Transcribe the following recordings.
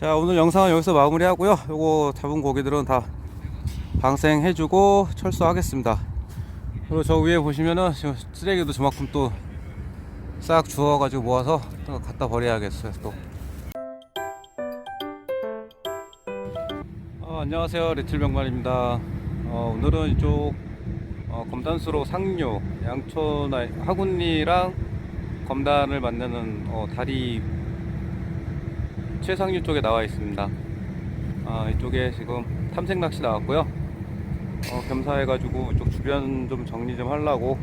자 오늘 영상은 여기서 마무리 하고요. 요거 잡은 고기들은 다 방생 해주고 철수하겠습니다. 그리고 저 위에 보시면은 지금 쓰레기도 저만큼 또 싹 주워 가지고 모아서 또 갖다 버려야겠어요 또. 어, 안녕하세요. 리틀병만입니다. 어, 오늘은 이쪽 어, 검단수로 상류 양초나 하군리랑 검단을 만나는 어, 다리 최상류 쪽에 나와 있습니다. 아, 이쪽에 지금 탐색 낚시 나왔고요. 어, 겸사해가지고 이쪽 주변 좀 정리 좀 하려고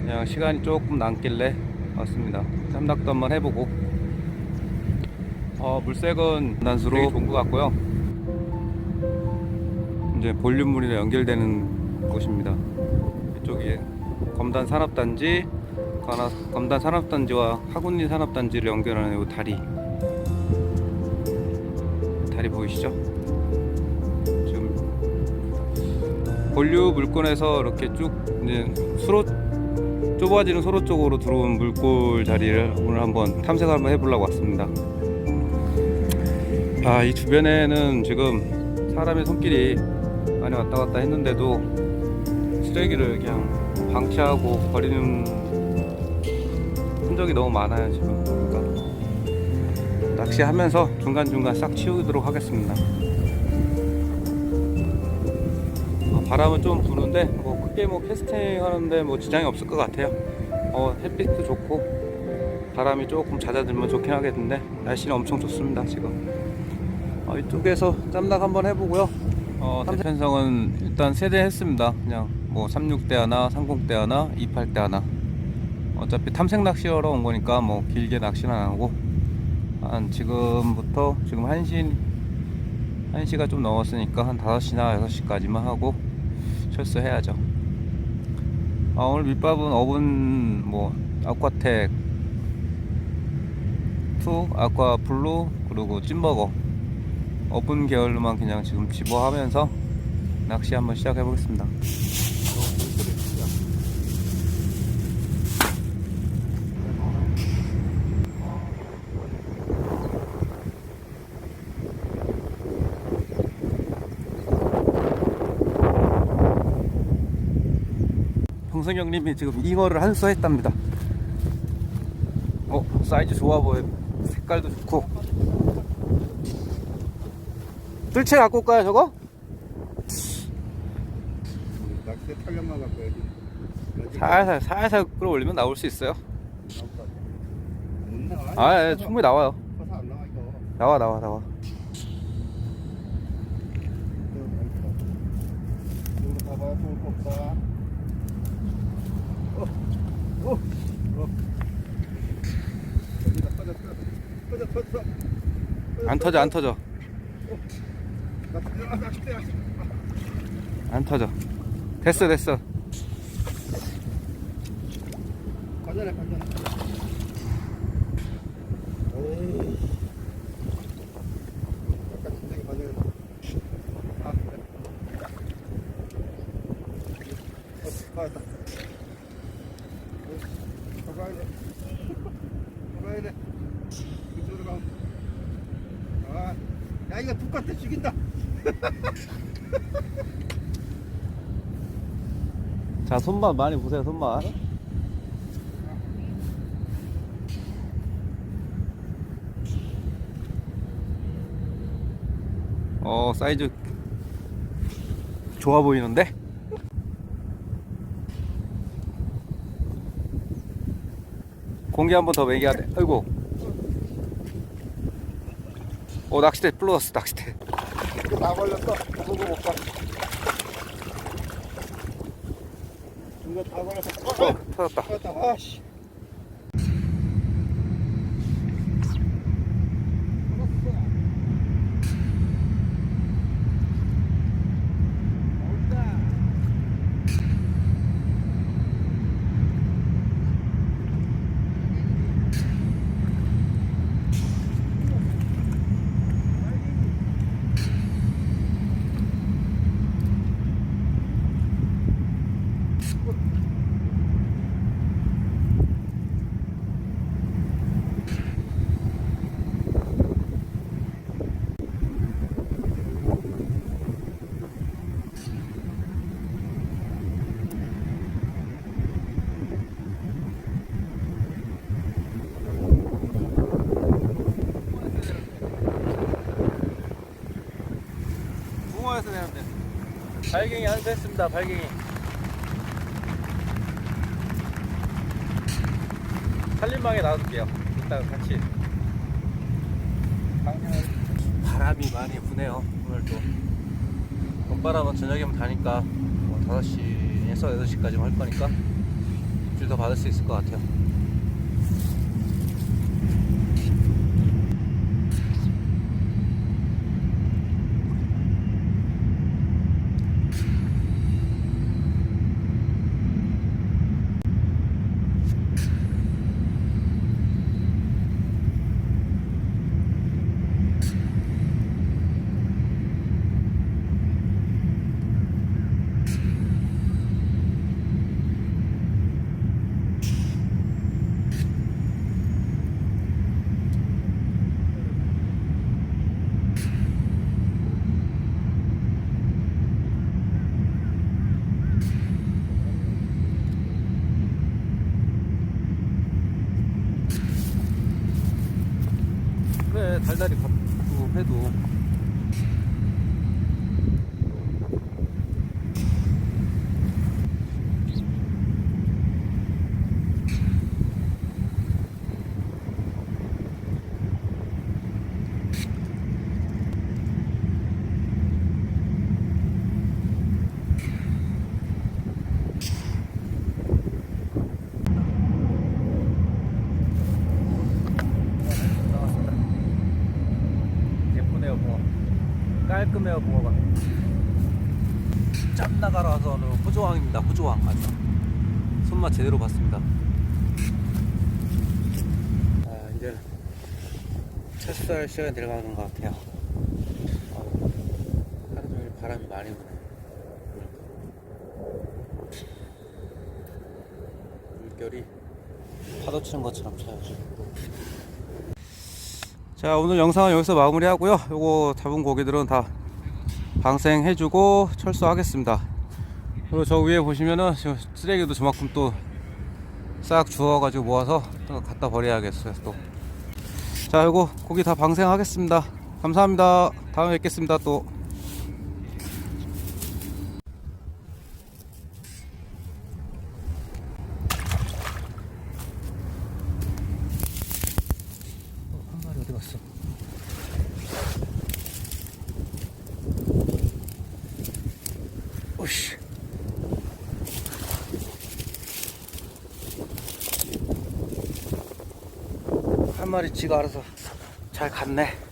그냥 시간이 조금 남길래 왔습니다. 탐락도 한번 해보고 어, 물색은 단수로 되게 좋은 것 같고요. 이제 볼륨물이랑 연결되는 곳입니다. 이쪽이 검단 산업단지, 검단 산업단지와 하군리 산업단지를 연결하는 이 다리. 다리 보이시죠? 지금 본류 물권에서 이렇게 쭉 이제 수로 좁아지는 소로 쪽으로 들어온 물골 자리를 오늘 한번 탐색을 한번 해보려고 왔습니다. 아, 이 주변에는 지금 사람의 손길이 많이 왔다 갔다 했는데도 쓰레기를 그냥 방치하고 버리는 흔적이 너무 많아요 지금 낚시하면서 중간중간 싹 치우도록 하겠습니다. 어, 바람은 좀 부는데 뭐 크게 뭐 캐스팅 하는데 뭐 지장이 없을 것 같아요. 어, 햇빛도 좋고 바람이 조금 잦아들면 좋긴 하겠는데 날씨는 엄청 좋습니다 지금. 어, 이쪽에서 짬락 한번 해보고요. 어, 대편성은 일단 세대 했습니다. 그냥 뭐 36대 하나, 30대 하나, 28대 하나. 어차피 탐색 낚시하러 온 거니까 뭐 길게 낚시는 안 하고 한 지금부터 지금 1시 1시가 좀 넘었으니까 한 5시나 6시까지만 하고 철수해야죠. 아, 오늘 밑밥은 어분 뭐 아쿠아텍 2, 아쿠아 블루 그리고 찐버거 어분 계열로만 그냥 지금 집어하면서 낚시 한번 시작해 보겠습니다. 형성형님이 지금 잉어를 한 수 했답니다. 어 사이즈 좋아 보여. 색깔도 좋고. 뜰채 갖고 올까요 저거? 낚싯대 타격만 갖고 여기 살살 살살 끌어올리면 나올 수 있어요. 아 예, 충분히 나와요. 나와. 나와 나와 나와. 이거 봐봐 좋을 거 없다. 어, 어, 어. 안 터져 안 터져 낚싯대, 아, 낚싯대, 낚싯대. 안 터져. 됐어 됐어. 가져라, 가져라. 오. 약간 진작에. 아, 그래. 어, 가왔다. 더 가야 돼. 더 가야 돼. 이쪽으로 가. 아, 야, 이거 똑같아 죽인다. 자 손맛 많이 보세요 손맛. 어 사이즈 좋아 보이는데? 공기 한 번 더 매겨야 돼. 아이고. 오 낚싯대 플러스 낚싯대. 다 걸렸어. 그거 못 봐. 이거 다 걸렸어. 어 터졌다. 걸렸다. 아씨. 되는데. 발갱이 한수했습니다, 발갱이. 살림방에 놔둘게요. 이따가 같이. 바람이 많이 부네요, 오늘도. 봄바람은 저녁이면 다니까, 뭐 5시에서 8시까지 할 거니까, 더 받을 수 있을 것 같아요. 달달이 밥도 해도 나왔습니다. 예쁘네요 붕어 깔끔해요 붕어가. 짬 오늘 호조왕입니다. 호조왕 아주 손맛 제대로 봤습니다. 아 이제 철수할 시간이 들어가는 것 같아요. 하루 종일 바람이 많이 부네. 물결이 파도 치는 것처럼 쳐야지 자 오늘 영상은 여기서 마무리하고요. 요거 잡은 고기들은 다 방생해주고 철수하겠습니다. 그리고 저 위에 보시면은 지금 쓰레기도 저만큼 또 싹 주워가지고 모아서 또 갖다 버려야겠어요 또 자 요거 고기 다 방생하겠습니다. 감사합니다. 다음에 뵙겠습니다 또 어, 한 마리 어디 갔어? 오씨. 한 마리 지가 알아서 잘 갔네.